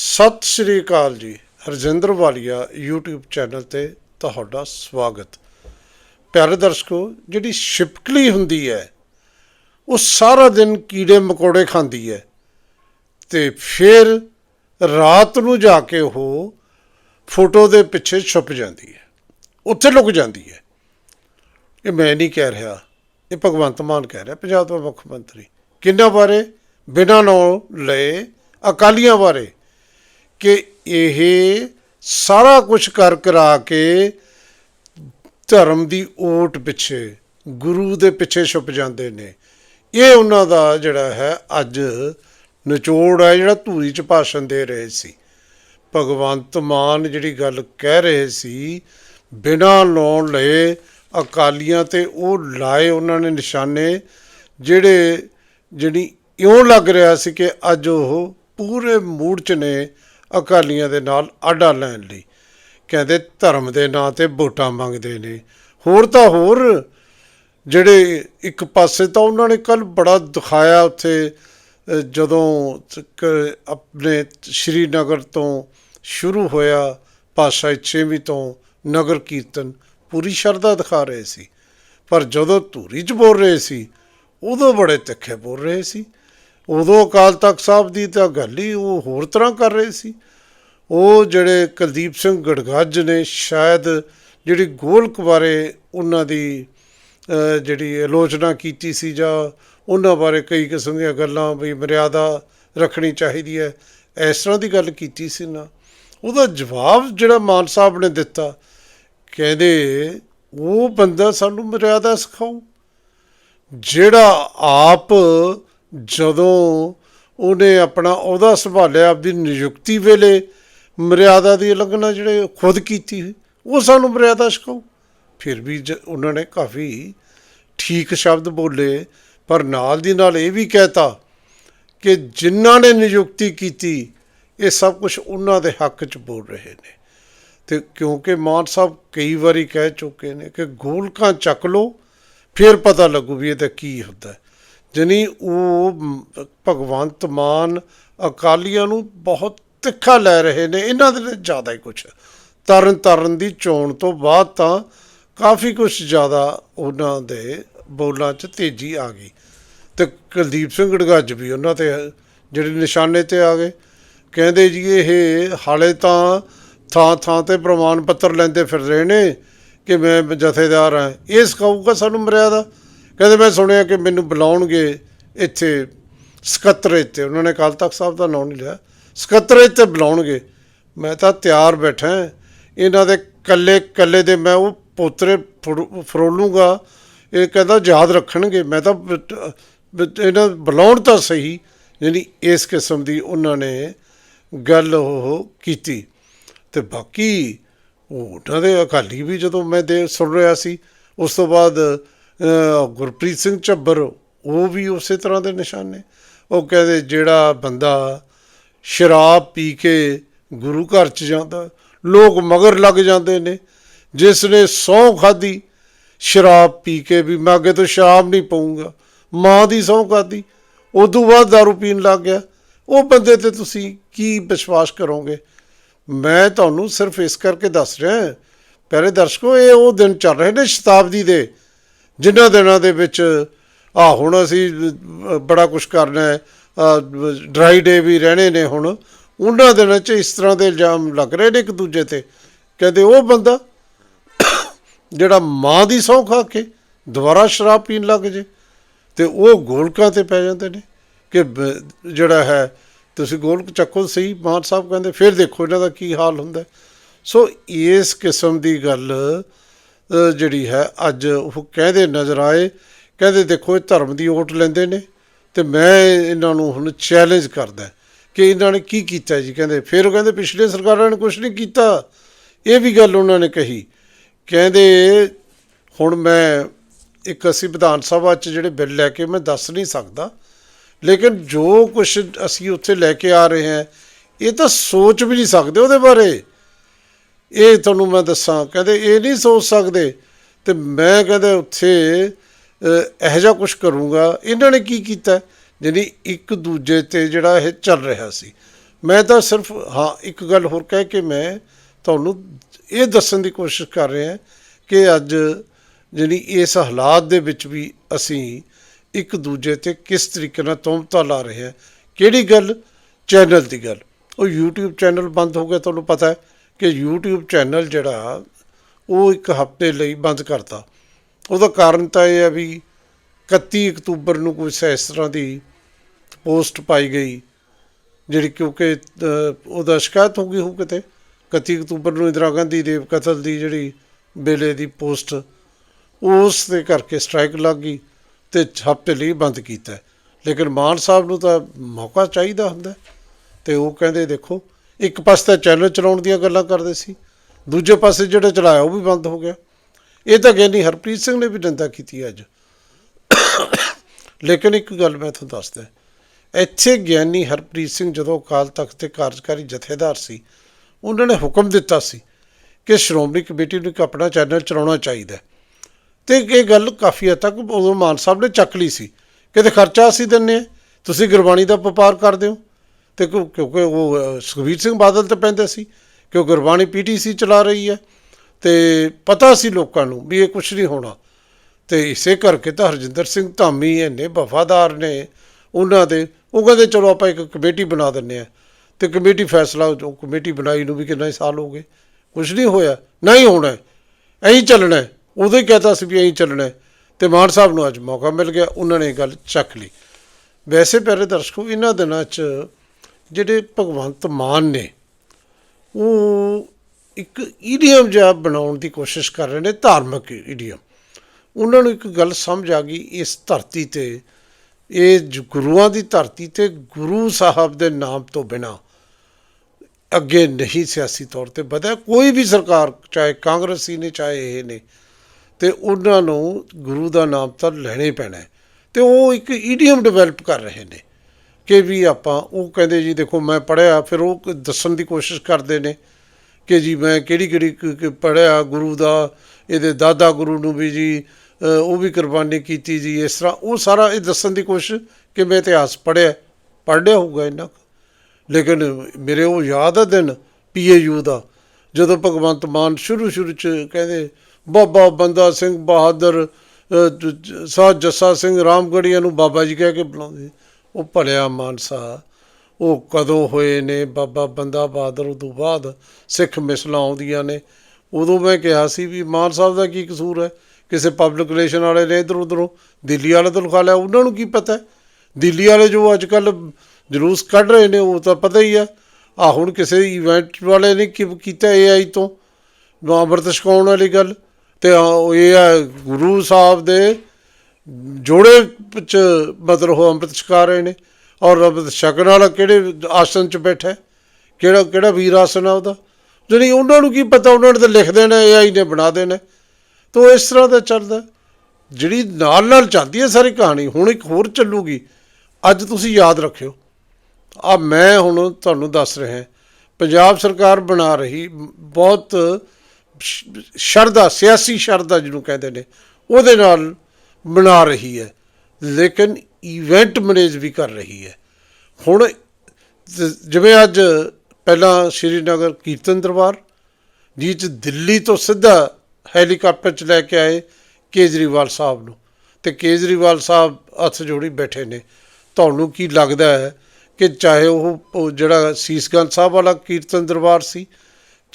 ਸਤਿ ਸ਼੍ਰੀ ਅਕਾਲ ਜੀ। ਹਰਜਿੰਦਰ ਵਾਲੀਆ YouTube channel ਤੇ ਤੁਹਾਡਾ ਸਵਾਗਤ। ਪਿਆਰੇ ਦਰਸ਼ਕੋ, ਜਿਹੜੀ ਛਿਪਕਲੀ ਹੁੰਦੀ ਹੈ, ਉਹ ਸਾਰਾ ਦਿਨ ਕੀੜੇ ਮਕੌੜੇ ਖਾਂਦੀ ਹੈ। ਤੇ ਫਿਰ ਰਾਤ ਨੂੰ ਜਾ ਕੇ ਉਹ ਫੋਟੋ ਦੇ ਪਿੱਛੇ ਛੁਪ ਜਾਂਦੀ ਹੈ। ਉੱਥੇ ਲੁਕ ਜਾਂਦੀ ਹੈ। ਇਹ ਮੈਂ ਨਹੀਂ ਕਹਿ ਰਿਹਾ। ਇਹ ਭਗਵੰਤ ਮਾਨ ਕਹਿ ਰਿਹਾ, ਪੰਜਾਬ ਦਾ ਮੁੱਖ ਮੰਤਰੀ। ਕਿੰਨਾ ਬਾਰੇ? ਬਿਨਾਂ ਨਾਂ ਲਏ ਅਕਾਲੀਆਂ ਬਾਰੇ। ਕਿ ਇਹ ਸਾਰਾ ਕੁਝ ਕਰ ਕਰਾ ਕੇ ਧਰਮ ਦੀ ਓਟ ਪਿੱਛੇ, ਗੁਰੂ ਦੇ ਪਿੱਛੇ ਛੁਪ ਜਾਂਦੇ ਨੇ। ਇਹ ਉਹਨਾਂ ਦਾ ਜਿਹੜਾ ਹੈ ਅੱਜ ਨਿਚੋੜ ਹੈ, ਜਿਹੜਾ ਧੂਰੀ ਚ ਭਾਸ਼ਣ ਦੇ ਰਹੇ ਸੀ। ਭਗਵੰਤ ਮਾਨ ਜਿਹੜੀ ਗੱਲ ਕਹਿ ਰਹੇ ਸੀ, ਬਿਨਾਂ ਲਾਉਣ ਲਏ ਅਕਾਲੀਆਂ ਤੇ ਉਹ ਲਾਏ ਉਹਨਾਂ ਨੇ ਨਿਸ਼ਾਨੇ, ਜਿਹੜੇ, ਜਿਹੜੀ ਇਉਂ ਲੱਗ ਰਿਹਾ ਸੀ ਕਿ ਅੱਜ ਉਹ ਪੂਰੇ ਮੂਡ 'ਚ ਨੇ ਅਕਾਲੀਆਂ ਦੇ ਨਾਲ ਆਡਾ ਲੈਣ ਲਈ। ਕਹਿੰਦੇ ਧਰਮ ਦੇ ਨਾਂ ਤੇ ਵੋਟਾਂ ਮੰਗਦੇ ਨੇ। ਹੋਰ ਤਾਂ ਹੋਰ, ਜਿਹੜੇ ਇੱਕ ਪਾਸੇ ਤਾਂ ਉਹਨਾਂ ਨੇ ਕੱਲ ਬੜਾ ਦਿਖਾਇਆ ਉੱਥੇ ਜਦੋਂ ਆਪਣੇ ਸ਼੍ਰੀਨਗਰ ਤੋਂ ਸ਼ੁਰੂ ਹੋਇਆ, ਪਾਤਸ਼ਾਹੀ ਛੇਵੀਂ ਤੋਂ ਨਗਰ ਕੀਰਤਨ ਪੂਰੀ ਸ਼ਰਧਾ ਦਿਖਾ ਰਹੇ ਸੀ। ਪਰ ਜਦੋਂ ਧੂਰੀ 'ਚ ਬੋਲ ਰਹੇ ਸੀ, ਉਦੋਂ ਬੜੇ ਤਿੱਖੇ ਬੋਲ ਰਹੇ ਸੀ। ਉਦੋਂ ਅਕਾਲ ਤਖਤ ਸਾਹਿਬ ਦੀ ਤਾਂ ਗੱਲ ਹੀ ਉਹ ਹੋਰ ਤਰ੍ਹਾਂ ਕਰ ਰਹੇ ਸੀ। ਉਹ ਜਿਹੜੇ ਕੁਲਦੀਪ ਸਿੰਘ ਗੜਗੱਜ ਨੇ ਸ਼ਾਇਦ ਜਿਹੜੀ ਗੋਲਕ ਬਾਰੇ ਉਹਨਾਂ ਦੀ ਜਿਹੜੀ ਆਲੋਚਨਾ ਕੀਤੀ ਸੀ ਜਾਂ ਉਹਨਾਂ ਬਾਰੇ ਕਈ ਕਿਸਮ ਦੀਆਂ ਗੱਲਾਂ ਵੀ ਮਰਿਆਦਾ ਰੱਖਣੀ ਚਾਹੀਦੀ ਹੈ, ਇਸ ਤਰ੍ਹਾਂ ਦੀ ਗੱਲ ਕੀਤੀ ਸੀ ਨਾ। ਉਹਦਾ ਜਵਾਬ ਜਿਹੜਾ ਮਾਨ ਸਾਹਿਬ ਨੇ ਦਿੱਤਾ, ਕਹਿੰਦੇ ਉਹ ਬੰਦਾ ਸਾਨੂੰ ਮਰਿਆਦਾ ਸਿਖਾਊ, ਜਿਹੜਾ ਆਪ ਜਦੋਂ ਉਹਨੇ ਆਪਣਾ ਅਹੁਦਾ ਸੰਭਾਲਿਆ ਆਪਦੀ ਨਿਯੁਕਤੀ ਵੇਲੇ ਮਰਿਆਦਾ ਦੀ ਉਲੰਘਣਾ ਜਿਹੜੇ ਖੁਦ ਕੀਤੀ ਸੀ, ਉਹ ਸਾਨੂੰ ਮਰਿਆਦਾ ਸਿਖਾਊ ਫਿਰ ਵੀ ਜ- ਉਹਨਾਂ ਨੇ ਕਾਫੀ ਠੀਕ ਸ਼ਬਦ ਬੋਲੇ ਪਰ ਨਾਲ ਦੀ ਨਾਲ ਇਹ ਵੀ ਕਹਿਤਾ ਕਿ ਜਿਨ੍ਹਾਂ ਨੇ ਨਿਯੁਕਤੀ ਕੀਤੀ ਇਹ ਸਭ ਕੁਝ ਉਹਨਾਂ ਦੇ ਹੱਕ 'ਚ ਬੋਲ ਰਹੇ ਨੇ। ਤੇ ਕਿਉਂਕਿ ਮਾਨ ਸਾਹਿਬ ਕਈ ਵਾਰੀ ਕਹਿ ਚੁੱਕੇ ਨੇ ਕਿ ਗੋਲਕਾਂ ਚੱਕ ਲਓ ਫਿਰ ਪਤਾ ਲੱਗੂ ਵੀ ਇਹਦਾ ਕੀ ਹੁੰਦਾ। ਹੈ। ਜਾਣੀ ਉਹ ਭਗਵੰਤ ਮਾਨ ਅਕਾਲੀਆਂ ਨੂੰ ਬਹੁਤ ਤਿੱਖਾ ਲੈ ਰਹੇ ਨੇ, ਇਹਨਾਂ ਦੇ ਲਈ ਜ਼ਿਆਦਾ ਹੀ ਕੁਝ ਤਰਨ ਤਰਨ ਦੀ ਚੋਣ ਤੋਂ ਬਾਅਦ ਤਾਂ ਕਾਫੀ ਕੁਝ ਜ਼ਿਆਦਾ ਉਹਨਾਂ ਦੇ ਬੋਲਾਂ 'ਚ ਤੇਜ਼ੀ ਆ ਗਈ। ਤੇ ਕੁਲਦੀਪ ਸਿੰਘ ਗੜਗੱਜ ਵੀ ਉਹਨਾਂ ਤੇ, ਜਿਹੜੇ ਨਿਸ਼ਾਨੇ ਤੇ ਆ ਗਏ। ਕਹਿੰਦੇ ਜੀ ਇਹ ਹਾਲੇ ਤਾਂ ਥਾਂ ਥਾਂ ਤੇ ਪ੍ਰਮਾਣ ਪੱਤਰ ਲੈਂਦੇ ਫਿਰ ਰਹੇ ਨੇ ਕਿ ਮੈਂ ਜਥੇਦਾਰ ਹਾਂ। ਇਹ ਸਿਖਾਊਗਾ ਸਾਨੂੰ ਮਰਿਆਦਾ। ਕਹਿੰਦੇ ਮੈਂ ਸੁਣਿਆ ਕਿ ਮੈਨੂੰ ਬੁਲਾਉਣਗੇ ਇੱਥੇ ਸਕੱਤਰੇਤ ਤੇ। ਉਹਨਾਂ ਨੇ ਅਕਾਲ ਤਖਤ ਸਾਹਿਬ ਦਾ ਨਾਮ ਨਹੀਂ ਲਿਆ। ਸਕੱਤਰੇਤ ਤੇ ਬੁਲਾਉਣਗੇ। ਮੈਂ ਤਾਂ ਤਿਆਰ ਬੈਠਾ ਇਹਨਾਂ ਦੇ ਕੱਲੇ ਕੱਲੇ ਦੇ ਮੈਂ ਉਹ ਪੋਤਰੇ ਫੜੋ- ਫਰੋਲੂੰਗਾ। ਇਹ ਕਹਿੰਦਾ ਯਾਦ ਰੱਖਣਗੇ। ਮੈਂ ਤਾਂ ਇਹਨਾਂ ਬੁਲਾਉਣ ਤਾਂ ਸਹੀ, ਯਾਨੀ ਇਸ ਕਿਸਮ ਦੀ ਉਹਨਾਂ ਨੇ ਗੱਲ ਉਹ ਕੀਤੀ। ਤੇ ਬਾਕੀ ਉਹਨਾਂ ਦੇ ਅਕਾਲੀ ਵੀ ਜਦੋਂ ਮੈਂ ਦੇ, ਸੁਣ ਰਿਹਾ ਸੀ, ਉਸ ਤੋਂ ਬਾਅਦ ਗੁਰਪ੍ਰੀਤ ਸਿੰਘ ਝੱਬਰ, ਉਹ ਵੀ ਉਸੇ ਤਰ੍ਹਾਂ ਦੇ ਨਿਸ਼ਾਨੇ। ਉਹ ਕਹਿੰਦੇ ਜਿਹੜਾ ਬੰਦਾ ਸ਼ਰਾਬ ਪੀ ਕੇ ਗੁਰੂ ਘਰ ਚ ਜਾਂਦਾ, ਲੋਕ ਮਗਰ ਲੱਗ ਜਾਂਦੇ ਨੇ। ਜਿਸ ਨੇ ਸਹੁੰ ਖਾਦੀ ਸ਼ਰਾਬ ਪੀ ਕੇ ਵੀ ਮੈਂ ਅੱਗੇ ਤੋਂ ਸ਼ਰਾਬ ਨਹੀਂ ਪਊਂਗਾ, ਮਾਂ ਦੀ ਸਹੁੰ ਖਾਦੀ ਉਦੋਂ ਬਾਅਦ दारू ਪੀਣ ਲੱਗ ਗਿਆ। ਉਹ ਬੰਦੇ ਤੇ ਤੁਸੀਂ ਕੀ ਵਿਸ਼ਵਾਸ ਕਰੋਗੇ? ਮੈਂ ਤੁਹਾਨੂੰ ਸਿਰਫ ਇਸ ਕਰਕੇ ਦੱਸ ਰਿਹਾ, ਪਹਿਲੇ ਦਰਸ਼ਕੋ, ਇਹ ਉਹ ਦਿਨ ਚੱਲ ਰਹੇ ਨੇ ਸ਼ਤਾਬਦੀ ਦੇ। ਜਿਨ੍ਹਾਂ ਦਿਨਾਂ ਦੇ ਵਿੱਚ, ਆ ਹੁਣ ਅਸੀਂ ਬੜਾ ਕੁਝ ਕਰਨਾ ਹੈ ਡਰਾਈ ਡੇ ਵੀ ਰਹਿਣੇ ਨੇ ਹੁਣ, ਉਹਨਾਂ ਦਿਨਾਂ 'ਚ ਇਸ ਤਰ੍ਹਾਂ ਦੇ ਇਲਜ਼ਾਮ ਲੱਗ ਰਹੇ ਨੇ ਇੱਕ ਦੂਜੇ ਤੇ। ਕਹਿੰਦੇ ਉਹ ਬੰਦਾ ਜਿਹੜਾ ਮਾਂ ਦੀ ਸਹੁੰ ਖਾ ਕੇ ਦੁਬਾਰਾ ਸ਼ਰਾਬ ਪੀਣ ਲੱਗ ਜੇ, ਤੇ ਉਹ ਗੋਲਕਾਂ ਤੇ ਪੈ ਜਾਂਦੇ ਨੇ ਕਿ ਜਿਹੜਾ ਹੈ, ਤੁਸੀਂ ਗੋਲਕ ਚੱਕੋ ਸਹੀ, ਮਾਨ ਸਾਹਿਬ ਕਹਿੰਦੇ, ਫਿਰ ਦੇਖੋ ਇਹਨਾਂ ਦਾ ਕੀ ਹਾਲ ਹੁੰਦਾ। ਸੋ ਇਸ ਕਿਸਮ ਦੀ ਗੱਲ ਜਿਹੜੀ ਹੈ, ਅੱਜ ਉਹ ਕਹਿੰਦੇ ਨਜ਼ਰ ਆਏ, ਕਹਿੰਦੇ ਦੇਖੋ ਇਹ ਧਰਮ ਦੀ ਓਟ ਲੈਂਦੇ ਨੇ ਤੇ ਮੈਂ ਇਹਨਾਂ ਨੂੰ ਹੁਣ ਚੈਲੰਜ ਕਰਦਾ ਕਿ ਇਹਨਾਂ ਨੇ ਕੀ ਕੀਤਾ ਜੀ? ਕਹਿੰਦੇ ਫਿਰ ਉਹ ਕਹਿੰਦੇ ਪਿਛਲੇ ਸਰਕਾਰਾਂ ਨੇ ਕੁਝ ਨਹੀਂ ਕੀਤਾ। ਇਹ ਵੀ ਗੱਲ ਉਹਨਾਂ ਨੇ ਕਹੀ। ਕਹਿੰਦੇ ਹੁਣ ਮੈਂ ਇੱਕ ਅਸੀਂ ਵਿਧਾਨ ਸਭਾ 'ਚ ਜਿਹੜੇ ਬਿੱਲ ਲੈ ਕੇ ਮੈਂ ਦੱਸ ਨਹੀਂ ਸਕਦਾ, ਲੇਕਿਨ ਜੋ ਕੁਝ ਅਸੀਂ ਉੱਥੇ ਲੈ ਕੇ ਆ ਰਹੇ ਹਾਂ, ਇਹ ਤਾਂ ਸੋਚ ਵੀ ਨਹੀਂ ਸਕਦੇ ਉਹਦੇ ਬਾਰੇ। ਇਹ ਤੁਹਾਨੂੰ ਮੈਂ ਦੱਸਾਂ, ਕਹਿੰਦੇ ਇਹ ਨਹੀਂ ਸੋਚ ਸਕਦੇ। ਤੇ ਮੈਂ ਕਹਿੰਦੇ ਉੱਥੇ ਇਹੋ ਜਿਹਾ ਕੁਝ ਕਰੂੰਗਾ। ਇਹਨਾਂ ਨੇ ਕੀ ਕੀਤਾ? ਜਾਣੀ ਇੱਕ ਦੂਜੇ ਤੇ ਜਿਹੜਾ ਇਹ ਚੱਲ ਰਿਹਾ ਸੀ। ਮੈਂ ਤਾਂ ਸਿਰਫ, ਹਾਂ, ਇੱਕ ਗੱਲ ਹੋਰ ਕਹਿ ਕੇ ਮੈਂ ਤੁਹਾਨੂੰ ਇਹ ਦੱਸਣ ਦੀ ਕੋਸ਼ਿਸ਼ ਕਰ ਰਿਹਾ ਕਿ ਅੱਜ ਜਿਹੜੀ ਇਸ ਹਾਲਾਤ ਦੇ ਵਿੱਚ ਵੀ ਅਸੀਂ ਇੱਕ ਦੂਜੇ ਤੇ ਕਿਸ ਤਰੀਕੇ ਨਾਲ ਤੁਹਮਤਾਂ ਲਾ ਰਹੇ ਹਾਂ। ਕਿਹੜੀ ਗੱਲ? ਚੈਨਲ ਦੀ ਗੱਲ। ਉਹ YouTube ਚੈਨਲ ਬੰਦ ਹੋ ਗਿਆ, ਤੁਹਾਨੂੰ ਪਤਾ ਹੈ। ਕਿ YouTube ਚੈਨਲ ਜਿਹੜਾ, ਉਹ ਇੱਕ ਹਫ਼ਤੇ ਲਈ ਬੰਦ ਕਰਤਾ। ਉਹਦਾ ਕਾਰਨ ਤਾਂ ਇਹ ਹੈ ਵੀ 31 ਅਕਤੂਬਰ ਨੂੰ ਕੋਈ ਇਸ ਤਰ੍ਹਾਂ ਦੀ ਪੋਸਟ ਪਾਈ ਗਈ, ਜਿਹੜੀ ਕਿਉਂਕਿ ਉਹਦਾ ਸ਼ਿਕਾਇਤ ਹੋ ਗਈ ਹੋ ਕਿਤੇ। 31 ਅਕਤੂਬਰ ਨੂੰ ਇੰਦਰਾ ਗਾਂਧੀ ਦੇਵ ਕਤਲ ਦੀ ਜਿਹੜੀ ਵੇਲੇ ਦੀ ਪੋਸਟ, ਉਸ ਦੇ ਕਰਕੇ ਸਟ੍ਰਾਈਕ ਲੱਗ ਗਈ ਤੇ ਹਫ਼ਤੇ ਲਈ ਬੰਦ ਕੀਤਾ। ਲੇਕਿਨ ਮਾਨ ਸਾਹਿਬ ਨੂੰ ਤਾਂ ਮੌਕਾ ਚਾਹੀਦਾ ਹੁੰਦਾ ਹੈ। ਤੇ ਉਹ ਕਹਿੰਦੇ, ਦੇਖੋ ਇੱਕ ਪਾਸੇ ਤਾਂ ਚੈਨਲ ਚਲਾਉਣ ਦੀਆਂ ਗੱਲਾਂ ਕਰਦੇ ਸੀ, ਦੂਜੇ ਪਾਸੇ ਜਿਹੜਾ ਚਲਾਇਆ ਉਹ ਵੀ ਬੰਦ ਹੋ ਗਿਆ। ਇਹ ਤਾਂ ਗਿਆਨੀ ਹਰਪ੍ਰੀਤ ਸਿੰਘ ਨੇ ਵੀ ਨਿੰਦਾ ਕੀਤੀ ਅੱਜ। ਲੇਕਿਨ ਇੱਕ ਗੱਲ ਮੈਂ ਤੁਹਾਨੂੰ ਦੱਸਦਾ, ਇੱਥੇ ਗਿਆਨੀ ਹਰਪ੍ਰੀਤ ਸਿੰਘ ਜਦੋਂ ਅਕਾਲ ਤਖਤ ਦੇ ਕਾਰਜਕਾਰੀ ਜਥੇਦਾਰ ਸੀ, ਉਹਨਾਂ ਨੇ ਹੁਕਮ ਦਿੱਤਾ ਸੀ ਕਿ ਸ਼੍ਰੋਮਣੀ ਕਮੇਟੀ ਨੂੰ ਇੱਕ ਆਪਣਾ ਚੈਨਲ ਚਲਾਉਣਾ ਚਾਹੀਦਾ ਹੈ। ਤੇ ਇਹ ਗੱਲ ਕਾਫੀ ਹੱਦ ਤੱਕ ਉਦੋਂ ਮਾਨ ਸਾਹਿਬ ਨੇ ਚੱਕ ਲਈ ਸੀ ਕਿਤੇ ਖਰਚਾ ਅਸੀਂ ਦਿੰਨੇ ਤੁਸੀਂ ਗੁਰਬਾਣੀ ਦਾ ਵਪਾਰ ਕਰਦੇ ਹੋ। ਤੇ ਕਿਉਂ- ਕਿਉਂਕਿ ਉਹ ਅਹ, ਸੁਖਬੀਰ ਸਿੰਘ ਬਾਦਲ ਤੇ ਪੈਂਦੇ ਸੀ ਕਿ ਉਹ ਗੁਰਬਾਣੀ ਪੀਟੀਸੀ ਚਲਾ ਰਹੀ ਹੈ ਤੇ ਪਤਾ ਸੀ ਲੋਕਾਂ ਨੂੰ ਵੀ ਇਹ ਕੁਝ ਨਹੀਂ ਹੋਣਾ ਤੇ ਇਸੇ ਕਰਕੇ ਤਾਂ ਹਰਜਿੰਦਰ ਸਿੰਘ ਧਾਮੀ ਇੰਨੇ ਵਫਾਦਾਰ ਨੇ ਉਹਨਾਂ ਦੇ ਉਹ ਕਹਿੰਦੇ ਚਲੋ ਆਪਾਂ ਇੱਕ ਕਮੇਟੀ ਬਣਾ ਦਿੰਨੇ ਆ ਤੇ ਕਮੇਟੀ ਫੈਸਲਾ ਜੋ ਕਮੇਟੀ ਬਣਾਈ ਨੂੰ ਵੀ ਕਿੰਨੇ ਸਾਲ ਹੋ ਗਏ ਕੁਝ ਨਹੀਂ ਹੋਇਆ ਨਹੀਂ ਹੋਣਾ ਐਂ ਚੱਲਣਾ ਹੈ। ਉਦੋਂ ਹੀ ਕਹਤਾ ਸੀ ਵੀ ਐਂ ਚੱਲਣਾ ਹੈ। ਤੇ ਮਾਨ ਸਾਹਿਬ ਨੂੰ ਅੱਜ ਮੌਕਾ ਮਿਲ ਗਿਆ ਉਹਨਾਂ ਨੇ ਇਹ ਗੱਲ ਚੱਕ ਲਈ ਵੈਸੇ ਪਿਆਰੇ ਦਰਸ਼ਕੋ ਇਹਨਾਂ ਦਿਨਾਂ 'ਚ ਜਿਹੜੇ ਭਗਵੰਤ ਮਾਨ ਨੇ, ਉਹ ਇੱਕ ਈਡੀਅਮ ਜਿਹਾ ਬਣਾਉਣ ਦੀ ਕੋਸ਼ਿਸ਼ ਕਰ ਰਹੇ ਨੇ, ਧਾਰਮਿਕ ਈਡੀਅਮ ਉਹਨਾਂ ਨੂੰ ਇੱਕ ਗੱਲ ਸਮਝ ਆ ਗਈ, ਇਸ ਧਰਤੀ ਤੇ, ਇਹ ਗੁਰੂਆਂ ਦੀ ਧਰਤੀ ਤੇ ਗੁਰੂ ਸਾਹਿਬ ਦੇ ਨਾਮ ਤੋਂ ਬਿਨਾ ਅੱਗੇ ਨਹੀਂ ਸਿਆਸੀ ਤੌਰ ਤੇ ਵਧਿਆ। ਕੋਈ ਵੀ ਸਰਕਾਰ, ਚਾਹੇ ਕਾਂਗਰਸੀ ਨੇ, ਚਾਹੇ ਇਹ ਨੇ, ਤੇ ਉਹਨਾਂ ਨੂੰ ਗੁਰੂ ਦਾ ਨਾਮ ਤਾਂ ਲੈਣਾ ਹੀ ਪੈਣਾ ਹੈ। ਤੇ ਉਹ ਇੱਕ ਈਡੀਅਮ ਡਿਵੈਲਪ ਕਰ ਰਹੇ ਨੇ। ਕਿ ਵੀ ਆਪਾਂ ਉਹ ਕਹਿੰਦੇ ਜੀ ਦੇਖੋ ਮੈਂ ਪੜਿਆ ਫਿਰ ਉਹ ਦੱਸਣ ਦੀ ਕੋਸ਼ਿਸ਼ ਕਰਦੇ ਨੇ ਕਿ ਜੀ ਮੈਂ ਕਿਹੜੀ ਕਿਹੜੀ ਪੜਿਆ ਗੁਰੂ ਦਾ ਇਹਦੇ ਦਾਦਾ ਗੁਰੂ ਨੂੰ ਵੀ ਜੀ ਉਹ ਵੀ ਕੁਰਬਾਨੀ ਕੀਤੀ ਜੀ ਇਸ ਤਰ੍ਹਾਂ ਉਹ ਸਾਰਾ ਇਹ ਦੱਸਣ ਦੀ ਕੋਸ਼ਿਸ਼ ਕਿ ਮੈਂ ਇਤਿਹਾਸ ਪੜਿਆ ਪੜ੍ਹ ਲਿਆ ਹੋਊਗਾ ਇੰਨਾ ਕੁ। ਲੇਕਿਨ ਮੇਰੇ ਉਹ ਯਾਦ ਹੈ ਦਿਨ ਪੀਏਯੂ ਦਾ ਜਦੋਂ ਭਗਵੰਤ ਮਾਨ ਸ਼ੁਰੂ ਸ਼ੁਰੂ ਚ ਕਹਿੰਦੇ ਬਾਬਾ ਬੰਦਾ ਸਿੰਘ ਬਹਾਦਰ ਅ, ਜੱਸਾ ਸਿੰਘ ਰਾਮਗੜੀਆਂ ਨੂੰ ਬਾਬਾ ਜੀ ਕਹਿ ਕੇ ਬੁਲਾਉਂਦੇ ਉਹ ਭਲਿਆ ਮਾਨਸਾ। ਉਹ ਕਦੋਂ ਹੋਏ ਨੇ? ਬਾਬਾ ਬੰਦਾ ਬਹਾਦਰ, ਉਦੋਂ ਬਾਅਦ ਸਿੱਖ ਮਿਸਲਾਂ ਆਉਂਦੀਆਂ ਨੇ। ਉਦੋਂ ਮੈਂ ਕਿਹਾ ਸੀ ਵੀ ਮਾਨ ਸਾਹਿਬ ਦਾ ਕੀ ਕਸੂਰ ਹੈ? ਕਿਸੇ ਪਬਲਿਕ ਰਿਲੇਸ਼ਨ ਵਾਲੇ ਨੇ ਇਧਰ ਉਧਰੋਂ ਦਿੱਲੀ ਵਾਲੇ ਤੋਂ ਲਿਖਾ ਲਿਆ। ਉਹਨਾਂ ਨੂੰ ਕੀ ਪਤਾ ਦਿੱਲੀ ਵਾਲੇ ਜੋ ਅੱਜ ਕੱਲ ਜਲੂਸ ਕੱਢ ਰਹੇ ਨੇ, ਉਹ ਤਾਂ ਪਤਾ ਹੀ ਆ ਆ ਹੁਣ ਕਿਸੇ ਇਵੈਂਟ ਵਾਲੇ ਨੇ ਕੀ ਕੀਤਾ ਏਆਈ ਤੋਂ? ਅੰਮ੍ਰਿਤ ਛਕਾਉਣ ਵਾਲੀ ਗੱਲ। ਤੇ ਇਹ ਆ ਗੁਰੂ ਸਾਹਿਬ ਦੇ ਜੋੜੇ ਵਿੱਚ ਮਤਲਬ ਉਹ ਅੰਮ੍ਰਿਤ ਛਕਾ ਰਹੇ ਨੇ ਔਰ ਅੰਮ੍ਰਿਤ ਛਕਣ ਵਾਲਾ ਕਿਹੜੇ ਆਸਨ 'ਚ ਬੈਠਾ ਕਿਹੜਾ ਕਿਹੜਾ ਵੀਰ ਆਸਨ ਆ ਉਹਦਾ? ਜਿਹੜੀ ਉਹਨਾਂ ਨੂੰ ਕੀ ਪਤਾ, ਉਹਨਾਂ ਨੇ ਤਾਂ ਲਿਖ ਦੇਣਾ ਏਆਈ ਨੇ ਬਣਾ ਦੇਣਾ ਤੋ ਇਸ ਤਰ੍ਹਾਂ ਦਾ ਚੱਲਦਾ ਜਿਹੜੀ ਨਾਲ ਨਾਲ ਚੱਲਦੀ ਹੈ ਸਾਰੀ ਕਹਾਣੀ, ਹੁਣ ਇੱਕ ਹੋਰ ਚੱਲੂਗੀ। ਅੱਜ ਤੁਸੀਂ ਯਾਦ ਰੱਖਿਓ। ਆ ਮੈਂ ਹੁਣ ਤੁਹਾਨੂੰ ਦੱਸ ਰਿਹਾ ਪੰਜਾਬ ਸਰਕਾਰ ਬਣਾ ਰਹੀ ਬਹੁਤ ਸ਼ਰਧਾ, ਸਿਆਸੀ ਸ਼ਰਧਾ ਜਿਹਨੂੰ ਕਹਿੰਦੇ ਨੇ, ਉਹਦੇ ਨਾਲ ਬਣਾ ਰਹੀ ਹੈ, ਲੇਕਿਨ ਇਵੈਂਟ ਮੈਨੇਜ ਵੀ ਕਰ ਰਹੀ ਹੈ। ਹੁਣ ਜਿਵੇਂ ਅੱਜ ਪਹਿਲਾਂ ਸ਼੍ਰੀਨਗਰ ਕੀਰਤਨ ਦਰਬਾਰ ਜਿਹ 'ਚ ਦਿੱਲੀ ਤੋਂ ਸਿੱਧਾ ਹੈਲੀਕਾਪਟਰ 'ਚ ਲੈ ਕੇ ਆਏ ਕੇਜਰੀਵਾਲ ਸਾਹਿਬ ਨੂੰ। ਤੇ ਕੇਜਰੀਵਾਲ ਸਾਹਿਬ ਹੱਥ ਜੋੜੀ ਬੈਠੇ ਨੇ। ਤੁਹਾਨੂੰ ਕੀ ਲੱਗਦਾ ਹੈ ਕਿ ਚਾਹੇ ਉਹ ਜਿਹੜਾ ਸੀਸਗੰਜ ਸਾਹਿਬ ਵਾਲਾ ਕੀਰਤਨ ਦਰਬਾਰ ਸੀ,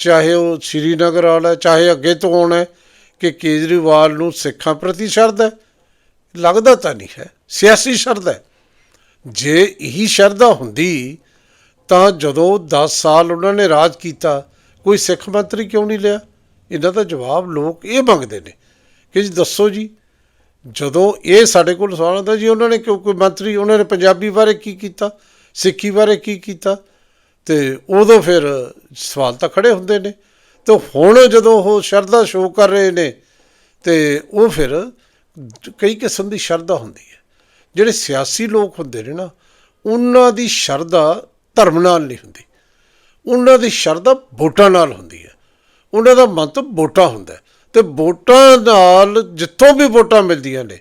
ਚਾਹੇ ਉਹ ਸ਼੍ਰੀਨਗਰ ਵਾਲਾ ਚਾਹੇ ਅੱਗੇ ਤੋਂ ਆਉਣਾ ਕਿ ਕੇਜਰੀਵਾਲ ਨੂੰ ਸਿੱਖਾਂ ਪ੍ਰਤੀ ਸ਼ਰਧਾ ਹੈ? ਲੱਗਦਾ ਤਾਂ ਨਹੀਂ ਹੈ, ਸਿਆਸੀ ਸ਼ਰਧਾ ਹੈ। ਜੇ ਇਹੀ ਸ਼ਰਧਾ ਹੁੰਦੀ, ਤਾਂ ਜਦੋਂ 10 ਸਾਲ ਉਹਨਾਂ ਨੇ ਰਾਜ ਕੀਤਾ, ਕੋਈ ਸਿੱਖ ਮੰਤਰੀ ਕਿਉਂ ਨਹੀਂ ਲਿਆ? ਇਹਨਾਂ ਦਾ ਜਵਾਬ ਲੋਕ ਇਹ ਮੰਗਦੇ ਨੇ ਕਿ ਜੀ ਦੱਸੋ ਜੀ, ਜਦੋਂ ਇਹ ਸਾਡੇ ਕੋਲ ਸਵਾਲ ਹੁੰਦਾ ਜੀ, ਉਹਨਾਂ ਨੇ ਕਿਉਂ ਕੋਈ ਮੰਤਰੀ, ਉਹਨਾਂ ਨੇ ਪੰਜਾਬੀ ਬਾਰੇ ਕੀ ਕੀਤਾ, ਸਿੱਖੀ ਬਾਰੇ ਕੀ ਕੀਤਾ? ਤੇ ਉਦੋਂ ਫਿਰ ਸਵਾਲ ਤਾਂ ਖੜੇ ਹੁੰਦੇ ਨੇ। ਤੇ ਹੁਣ ਜਦੋਂ ਉਹ ਸ਼ਰਧਾ ਸ਼ੋਅ ਕਰ ਰਹੇ ਨੇ, ਤੇ ਉਹ ਫਿਰ ਕਈ ਕਿਸਮ ਦੀ ਸ਼ਰਧਾ ਹੁੰਦੀ ਹੈ। ਜਿਹੜੇ ਸਿਆਸੀ ਲੋਕ ਹੁੰਦੇ ਨੇ ਨਾ, ਉਹਨਾਂ ਦੀ ਸ਼ਰਧਾ ਧਰਮ ਨਾਲ ਨਹੀਂ ਹੁੰਦੀ। ਉਹਨਾਂ ਦੀ ਸ਼ਰਧਾ ਵੋਟਾਂ ਨਾਲ ਹੁੰਦੀ ਹੈ। ਉਹਨਾਂ ਦਾ ਮੰਤਵ ਵੋਟਾਂ ਹੁੰਦਾ ਹੈ। ਤੇ ਵੋਟਾਂ ਨਾਲ ਜਿੱਥੋਂ ਵੀ ਵੋਟਾਂ ਮਿਲਦੀਆਂ ਨੇ,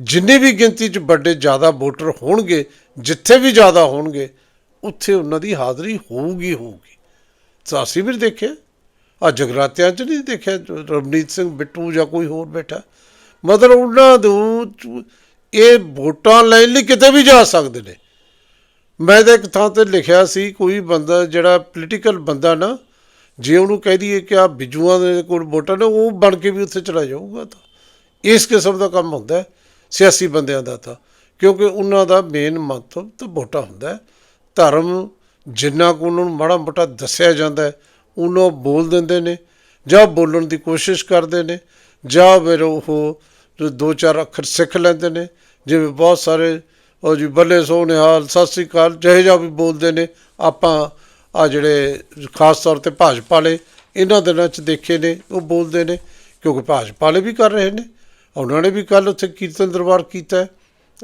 ਜਿੰਨੀ ਵੀ ਗਿਣਤੀ 'ਚ ਵੱਡੇ ਜ਼ਿਆਦਾ ਵੋਟਰ ਹੋਣਗੇ, ਜਿੱਥੇ ਵੀ ਜ਼ਿਆਦਾ ਹੋਣਗੇ, ਉੱਥੇ ਉਹਨਾਂ ਦੀ ਹਾਜ਼ਰੀ ਹੋਊਗੀ ਹੋਊਗੀ। ਤਾਂ ਅਸੀਂ ਵੀ ਦੇਖਿਆ? ਆ ਜਗਰਾਤਿਆਂ 'ਚ ਨਹੀਂ ਦੇਖਿਆ? ਰਵਨੀਤ ਸਿੰਘ ਬਿੱਟੂ ਜਾਂ ਕੋਈ ਹੋਰ ਬੈਠਾ? ਮਤਲਬ ਉਹਨਾਂ ਨੂੰ ਇਹ ਵੋਟਾਂ ਲੈਣ ਲਈ ਕਿਤੇ ਵੀ ਜਾ ਸਕਦੇ ਨੇ। ਮੈਂ ਤਾਂ ਇੱਕ ਥਾਂ ਤੇ ਲਿਖਿਆ ਸੀ, ਕੋਈ ਬੰਦਾ ਜਿਹੜਾ ਪੋਲੀਟੀਕਲ ਬੰਦਾ ਨਾ, ਜੇ ਉਹਨੂੰ ਕਹਿ ਦਈਏ ਕਿ ਆ ਬਿਜੂਆਂ ਦੇ ਕੋਲ ਵੋਟਾਂ ਨੇ, ਉਹ ਬਣ ਕੇ ਵੀ ਉੱਥੇ ਚਲਾ ਜਾਊਗਾ ਤਾਂ। ਇਸ ਕਿਸਮ ਦਾ ਕੰਮ ਹੁੰਦਾ ਸਿਆਸੀ ਬੰਦਿਆਂ ਦਾ ਤਾਂ। ਕਿਉਂਕਿ ਉਹਨਾਂ ਦਾ ਮੇਨ ਮਹੱਤਵ ਤਾਂ ਵੋਟਾਂ ਹੁੰਦਾ ਧਰਮ ਜਿੰਨਾ ਕੁ ਉਹਨਾਂ ਨੂੰ ਮਾੜਾ ਮੋਟਾ ਦੱਸਿਆ ਜਾਂਦਾ ਉਹਨਾਂ ਬੋਲ ਦਿੰਦੇ ਨੇ, ਜਾਂ ਬੋਲਣ ਦੀ ਕੋਸ਼ਿਸ਼ ਕਰਦੇ ਨੇ, ਜਾਂ ਫਿਰ ਉਹ ਦੋ ਚਾਰ ਅੱਖਰ ਸਿੱਖ ਲੈਂਦੇ ਨੇ। ਜਿਵੇਂ ਬਹੁਤ ਸਾਰੇ, ਉਹ ਜੀ ਬੱਲੇ ਸੋ ਨਿਹਾਲ ਸਤਿ ਸ੍ਰੀ ਅਕਾਲ, ਜਿਹੇ ਜਿਹਾ ਵੀ ਬੋਲਦੇ ਨੇ। ਆਪਾਂ ਆ ਜਿਹੜੇ ਖਾਸ ਤੌਰ ਤੇ ਭਾਜਪਾ ਵਾਲੇ ਇਹਨਾਂ ਦਿਨਾਂ 'ਚ ਦੇਖੇ ਨੇ, ਉਹ ਬੋਲਦੇ ਨੇ, ਕਿਉਂਕਿ ਭਾਜਪਾ ਵਾਲੇ ਵੀ ਕਰ ਰਹੇ ਨੇ। ਉਹਨਾਂ ਨੇ ਵੀ ਕੱਲ ਉੱਥੇ ਕੀਰਤਨ ਦਰਬਾਰ ਕੀਤਾ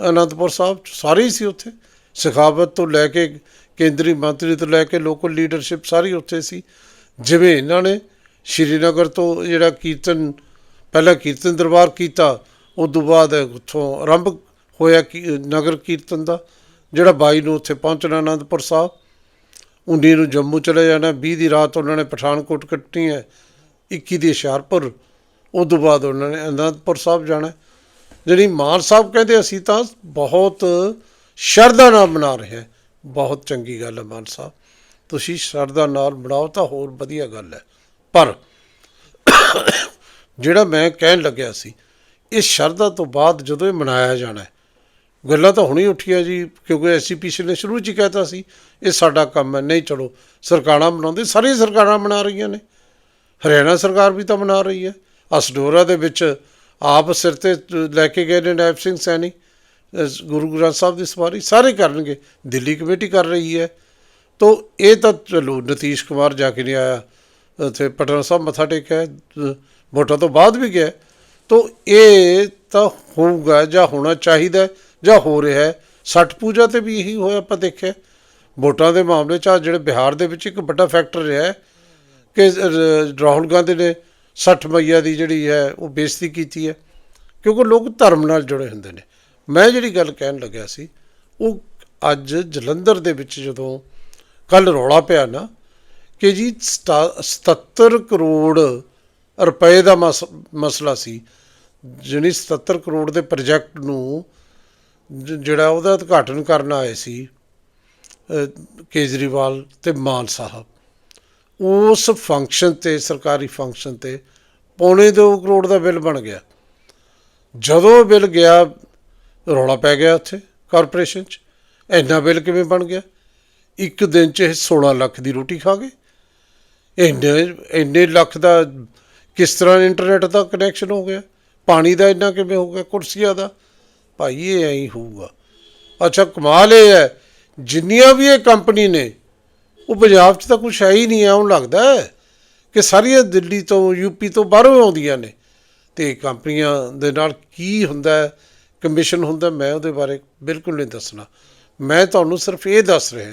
ਅਨੰਦਪੁਰ ਸਾਹਿਬ 'ਚ, ਸਾਰੇ ਹੀ ਸੀ ਉੱਥੇ। ਸਖਾਵਤ ਤੋਂ ਲੈ ਕੇ, ਕੇਂਦਰੀ ਮੰਤਰੀ ਤੋਂ ਲੈ ਕੇ ਲੋਕਲ ਲੀਡਰਸ਼ਿਪ ਸਾਰੀ ਉੱਥੇ ਸੀ। ਜਿਵੇਂ ਇਹਨਾਂ ਨੇ ਸ਼੍ਰੀਨਗਰ ਤੋਂ ਜਿਹੜਾ ਕੀਰਤਨ ਪਹਿਲਾਂ ਕੀਰਤਨ ਦਰਬਾਰ ਕੀਤਾ, ਉਸ ਤੋਂ ਬਾਅਦ ਉੱਥੋਂ ਆਰੰਭ ਹੋਇਆ ਕੀ, ਨਗਰ ਕੀਰਤਨ ਦਾ, ਜਿਹੜਾ 22 ਨੂੰ ਉੱਥੇ ਪਹੁੰਚਣਾ ਅਨੰਦਪੁਰ ਸਾਹਿਬ। 19 ਨੂੰ ਜੰਮੂ ਚਲੇ ਜਾਣਾ 20 ਦੀ ਰਾਤ ਉਹਨਾਂ ਨੇ ਪਠਾਨਕੋਟ ਕੱਟਣੀ ਹੈ 21 ਦੀ ਹੁਸ਼ਿਆਰਪੁਰ। ਉਸ ਤੋਂ ਬਾਅਦ ਉਹਨਾਂ ਨੇ ਅਨੰਦਪੁਰ ਸਾਹਿਬ ਜਾਣਾ ਜਿਹੜੀ ਮਾਨ ਸਾਹਿਬ ਕਹਿੰਦੇ, ਅਸੀਂ ਤਾਂ ਬਹੁਤ ਸ਼ਰਧਾ ਨਾਲ ਮਨਾ ਰਹੇ ਹਾਂ। ਬਹੁਤ ਚੰਗੀ ਗੱਲ ਹੈ ਮਾਨ ਸਾਹਿਬ। ਤੁਸੀਂ ਸ਼ਰਧਾ ਨਾਲ ਬਣਾਓ ਤਾਂ ਹੋਰ ਵਧੀਆ ਗੱਲ ਹੈ। ਪਰ ਜਿਹੜਾ ਮੈਂ ਕਹਿਣ ਲੱਗਿਆ ਸੀ, ਇਹ ਸ਼ਰਧਾ ਤੋਂ ਬਾਅਦ ਜਦੋਂ ਇਹ ਮਨਾਇਆ ਜਾਣਾ ਹੈ। ਗੱਲਾਂ ਤਾਂ ਹੁਣੀ ਉੱਠੀਆਂ ਜੀ, ਕਿਉਂਕਿ ਐਸਸੀਪੀਸੀ ਨੇ ਸ਼ੁਰੂ 'ਚ ਹੀ ਕਹਿਤਾ ਸੀ, ਇਹ ਸਾਡਾ ਕੰਮ ਹੈ, ਨਹੀਂ ਚਲੋ, ਸਰਕਾਰਾਂ ਮਨਾਉਂਦੇ ਸਾਰੀਆਂ ਸਰਕਾਰਾਂ ਮਨਾ ਰਹੀਆਂ ਨੇ। ਹਰਿਆਣਾ ਸਰਕਾਰ ਵੀ ਤਾਂ ਮਨਾ ਰਹੀ ਹੈ। ਅਸਡੋਰਾ ਦੇ ਵਿੱਚ ਆਪ ਸਿਰ ਤੇ ਲੈ ਕੇ ਗਏ ਨੇ ਨਾਇਬ ਸਿੰਘ ਸੈਣੀ ਗੁਰੂ ਗ੍ਰੰਥ ਸਾਹਿਬ ਦੀ ਸਵਾਰੀ, ਸਾਰੇ ਕਰਨਗੇ, ਦਿੱਲੀ ਕਮੇਟੀ ਕਰ ਰਹੀ ਹੈ। ਤੋ ਇਹ ਤਾਂ ਚਲੋ, ਨਤੀਸ਼ ਕੁਮਾਰ ਜਾ ਕੇ ਨਹੀਂ ਆਇਆ। ਉੱਥੇ ਪਟਨਾ ਸਾਹਿਬ ਮੱਥਾ ਟੇਕਿਆ, ਵੋਟਾਂ ਤੋਂ ਬਾਅਦ ਵੀ ਗਿਆ। ਤੋ ਇਹ ਤਾਂ ਹੋਊਗਾ ਜਾਂ ਹੋਣਾ ਚਾਹੀਦਾ ਜਾਂ ਹੋ ਰਿਹਾ ਹੈ। ਛਠ ਪੂਜਾ ਤੇ ਵੀ ਇਹੀ ਹੋਇਆ ਆਪਾਂ ਦੇਖਿਆ। ਵੋਟਾਂ ਦੇ ਮਾਮਲੇ 'ਚ ਆਹ ਜਿਹੜੇ ਬਿਹਾਰ ਦੇ ਵਿੱਚ ਇੱਕ ਵੱਡਾ ਫੈਕਟਰ ਰਿਹਾ ਹੈ ਕਿ ਰਾਹੁਲ ਗਾਂਧੀ ਨੇ 60 ਮਈਆ ਦੀ ਜਿਹੜੀ ਹੈ ਉਹ ਬੇਇੱਜ਼ਤੀ ਕੀਤੀ ਹੈ, ਕਿਉਂਕਿ ਲੋਕ ਧਰਮ ਨਾਲ ਜੁੜੇ ਹੁੰਦੇ ਨੇ। ਮੈਂ ਜਿਹੜੀ ਗੱਲ ਕਹਿਣ ਲੱਗਿਆ ਸੀ, ਉਹ ਅੱਜ ਜਲੰਧਰ ਦੇ ਵਿੱਚ ਜਦੋਂ ਕੱਲ ਰੌਲਾ ਪਿਆ ਨਾ ਕਿ ਜੀ ਸਤਾ- 77 ਕਰੋੜ ਰੁਪਏ ਦਾ ਮਸ- ਮਸਲਾ ਸੀ। ਜਿਹੜੀ 77 ਕਰੋੜ ਦੇ ਪ੍ਰੋਜੈਕਟ ਨੂੰ ਜਿਹੜਾ ਉਹਦਾ ਉਦਘਾਟਨ ਕਰਨ ਆਏ ਸੀ ਕੇਜਰੀਵਾਲ ਤੇ ਮਾਨ ਸਾਹਿਬ, ਉਸ ਫੰਕਸ਼ਨ ਤੇ, ਸਰਕਾਰੀ ਫੰਕਸ਼ਨ ਤੇ ਪੌਣੇ 2 ਕਰੋੜ ਦਾ ਬਿੱਲ ਬਣ ਗਿਆ। ਜਦੋਂ ਬਿੱਲ ਗਿਆ, ਰੌਲਾ ਪੈ ਗਿਆ ਉੱਥੇ ਕਾਰਪੋਰੇਸ਼ਨ 'ਚ। ਇੰਨਾ ਬਿੱਲ ਕਿਵੇਂ ਬਣ ਗਿਆ? ਇੱਕ ਦਿਨ 'ਚ ਇਹ 16 ਲੱਖ ਦੀ ਰੋਟੀ ਖਾ ਗਏ। ਇੰਨੇ ਇੰਨੇ ਲੱਖ ਦਾ ਕਿਸ ਤਰ੍ਹਾਂ ਇੰਟਰਨੈਟ ਦਾ ਕਨੈਕਸ਼ਨ ਹੋ ਗਿਆ? ਪਾਣੀ ਦਾ ਇੰਨਾ ਕਿਵੇਂ ਹੋ ਗਿਆ? ਕੁਰਸੀਆਂ ਦਾ? ਭਾਈ ਇਹ ਐਂ ਹੀ ਹੋਊਗਾ। ਅੱਛਾ, ਕਮਾਲ ਇਹ ਹੈ। ਜਿੰਨੀਆਂ ਵੀ ਇਹ ਕੰਪਨੀ ਨੇ, ਉਹ ਪੰਜਾਬ 'ਚ ਤਾਂ ਕੁਝ ਹੈ ਹੀ ਨਹੀਂ ਆਉਣ ਲੱਗਦਾ ਕਿ ਸਾਰੀਆਂ ਦਿੱਲੀ ਤੋਂ ਯੂਪੀ ਤੋਂ ਬਾਹਰੋਂ ਆਉਂਦੀਆਂ ਨੇ। ਤੇ ਕੰਪਨੀਆਂ ਦੇ ਨਾਲ ਕੀ ਹੁੰਦਾ ਕਮਿਸ਼ਨ ਹੁੰਦਾ ਮੈਂ ਉਹਦੇ ਬਾਰੇ ਬਿਲਕੁਲ ਨਹੀਂ ਦੱਸਣਾ। ਮੈਂ ਤੁਹਾਨੂੰ ਸਿਰਫ ਇਹ ਦੱਸ ਰਿਹਾ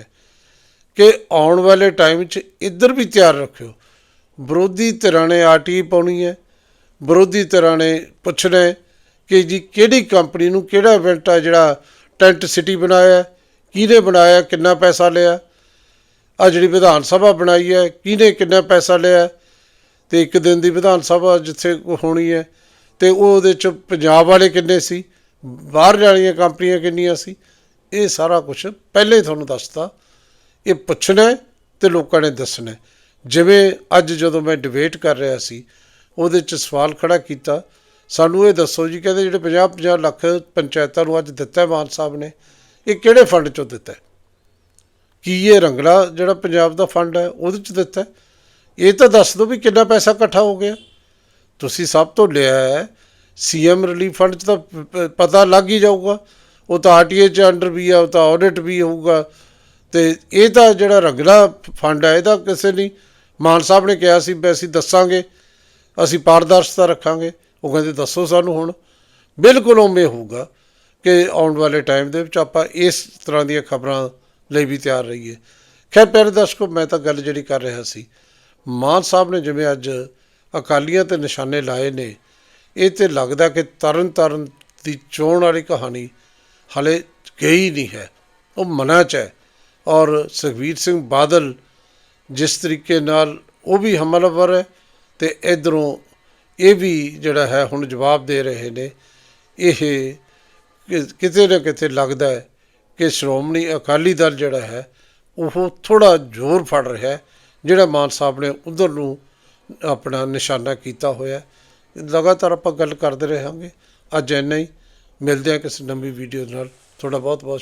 ਕਿ ਆਉਣ ਵਾਲੇ ਟਾਈਮ 'ਚ ਇੱਧਰ ਵੀ ਤਿਆਰ ਰੱਖਿਓ। ਵਿਰੋਧੀ ਧਿਰਾਂ ਨੇ ਆਰਟੀ ਪਾਉਣੀ ਹੈ। ਵਿਰੋਧੀ ਧਿਰਾਂ ਨੇ ਪੁੱਛਣਾ ਕਿ ਜੀ ਕਿਹੜੀ ਕੰਪਨੀ ਨੂੰ ਕਿਹੜਾ ਇਵੈਂਟ ਆ ਜਿਹੜਾ ਟੈਂਟ ਸਿਟੀ ਬਣਾਇਆ ਕਿਹਨੇ ਬਣਾਇਆ, ਕਿੰਨਾ ਪੈਸਾ ਲਿਆ। ਆ ਜਿਹੜੀ ਵਿਧਾਨ ਸਭਾ ਬਣਾਈ ਹੈ, ਕਿਹਨੇ ਕਿੰਨਾ ਪੈਸਾ ਲਿਆ। ਤੇ ਇੱਕ ਦਿਨ ਦੀ ਵਿਧਾਨ ਸਭਾ ਜਿੱਥੇ ਹੋਣੀ ਹੈ, ਤੇ ਉਹ ਉਹਦੇ ਚ ਪੰਜਾਬ ਵਾਲੇ ਕਿੰਨੇ ਸੀ, ਬਾਹਰ ਜਾਣੀਆਂ ਕੰਪਨੀਆਂ ਕਿੰਨੀਆਂ ਸੀ, ਇਹ ਸਾਰਾ ਕੁਝ ਪਹਿਲੇ ਹੀ ਤੁਹਾਨੂੰ ਦੱਸਤਾ। ਇਹ ਪੁੱਛਣਾ ਹੈ ਤੇ ਲੋਕਾਂ ਨੇ ਦੱਸਣਾ ਜਿਵੇਂ ਅੱਜ ਜਦੋਂ ਮੈਂ ਡਿਬੇਟ ਕਰ ਰਿਹਾ ਸੀ, ਉਹਦੇ ਚ ਸਵਾਲ ਖੜਾ ਕੀਤਾ। ਸਾਨੂੰ ਇਹ ਦੱਸੋ ਜੀ, ਕਹਿੰਦੇ ਜਿਹੜੇ 50 50 ਲੱਖ ਪੰਚਾਇਤਾਂ ਨੂੰ ਅੱਜ ਦਿੱਤਾ ਮਾਨ ਸਾਹਿਬ ਨੇ, ਇਹ ਕਿਹੜੇ ਫੰਡ ਚੋਂ ਦਿੱਤਾ ਕੀ ਇਹ ਰੰਗਲਾ ਜਿਹੜਾ ਪੰਜਾਬ ਦਾ ਫੰਡ ਹੈ, ਉਹਦੇ ਚ ਦਿੱਤਾ ਇਹ ਤਾਂ ਦੱਸ ਦਿਓ ਵੀ ਕਿੰਨਾ ਪੈਸਾ ਇਕੱਠਾ ਹੋ ਗਿਆ। ਤੁਸੀਂ ਸਭ ਤੋਂ ਲਿਆ ਹੈ ਸੀਐਮ ਰਿਲੀਫ ਫੰਡ ਚ ਤਾਂ ਪਤਾ ਲੱਗ ਹੀ ਜਾਊਗਾ। ਉਹ ਤਾਂ ਆਰਟੀਏ ਚ ਅੰਡਰ ਵੀ ਆ, ਉਹ ਤਾਂ ਆਡਿਟ ਵੀ ਹੋਊਗਾ। ਤੇ ਇਹ ਤਾਂ ਜਿਹੜਾ ਰੰਗਲਾ ਫੰਡ ਹੈ ਇਹਦਾ ਕਿਸੇ ਨਹੀਂ। ਮਾਨ ਸਾਹਿਬ ਨੇ ਕਿਹਾ ਸੀ ਵੀ ਅਸੀਂ ਦੱਸਾਂਗੇ, ਅਸੀਂ ਪਾਰਦਰਸ਼ਤਾ ਰੱਖਾਂਗੇ। ਉਹ ਕਹਿੰਦੇ, ਦੱਸੋ ਸਾਨੂੰ ਹੁਣ। ਬਿਲਕੁਲ ਉਵੇਂ ਹੋਊਗਾ ਕਿ ਆਉਣ ਵਾਲੇ ਟਾਈਮ ਦੇ ਵਿੱਚ ਆਪਾਂ ਇਸ ਤਰ੍ਹਾਂ ਦੀਆਂ ਖਬਰਾਂ ਲਈ ਵੀ ਤਿਆਰ ਰਹੀਏ। ਖੈਰ ਪਿਆਰੇ ਦਰਸ਼ਕੋ, ਮੈਂ ਤਾਂ ਗੱਲ ਜਿਹੜੀ ਕਰ ਰਿਹਾ ਸੀ, ਮਾਨ ਸਾਹਿਬ ਨੇ ਜਿਵੇਂ ਅੱਜ ਅਕਾਲੀਆਂ ਤੇ ਨਿਸ਼ਾਨੇ ਲਾਏ ਨੇ, ਇਹ ਤੇ ਲੱਗਦਾ ਕਿ ਤਰਨ ਤਾਰਨ ਦੀ ਚੋਣ ਵਾਲੀ ਕਹਾਣੀ ਹਲੇ ਗਈ ਨਹੀਂ ਹੈ। ਉਹ ਮਨਾਂ 'ਚ ਹੈ। ਔਰ ਸੁਖਬੀਰ ਸਿੰਘ ਬਾਦਲ ਜਿਸ ਤਰੀਕੇ ਨਾਲ ਉਹ ਵੀ ਹਮਲਾਵਰ ਹੈ ਤੇ ਇਧਰੋਂ ਇਹ ਵੀ ਜਿਹੜਾ ਹੈ ਹੁਣ ਜਵਾਬ ਦੇ ਰਹੇ ਨੇ, ਇਹ ਕਿਤੇ ਨਾ ਕਿਤੇ ਲੱਗਦਾ ਹੈ ਕਿ ਸ਼੍ਰੋਮਣੀ ਅਕਾਲੀ ਦਲ ਜਿਹੜਾ ਹੈ ਉਹ ਥੋੜਾ ਜ਼ੋਰ ਫੜ ਰਿਹਾ ਹੈ, ਜਿਹੜਾ ਮਾਨ ਸਾਹਿਬ ਨੇ ਉਧਰ ਨੂੰ ਆਪਣਾ ਨਿਸ਼ਾਨਾ ਕੀਤਾ ਹੋਇਆ ਲਗਾਤਾਰ ਆਪਾਂ ਗੱਲ ਕਰਦੇ ਰਹਾਂਗੇ। ਅੱਜ ਇੰਨਾ ਹੀ। ਮਿਲਦੇ ਹਾਂ ਕਿਸੇ ਨਵੀਂ ਵੀਡੀਓ ਨਾਲ। ਤੁਹਾਡਾ ਬਹੁਤ ਬਹੁਤ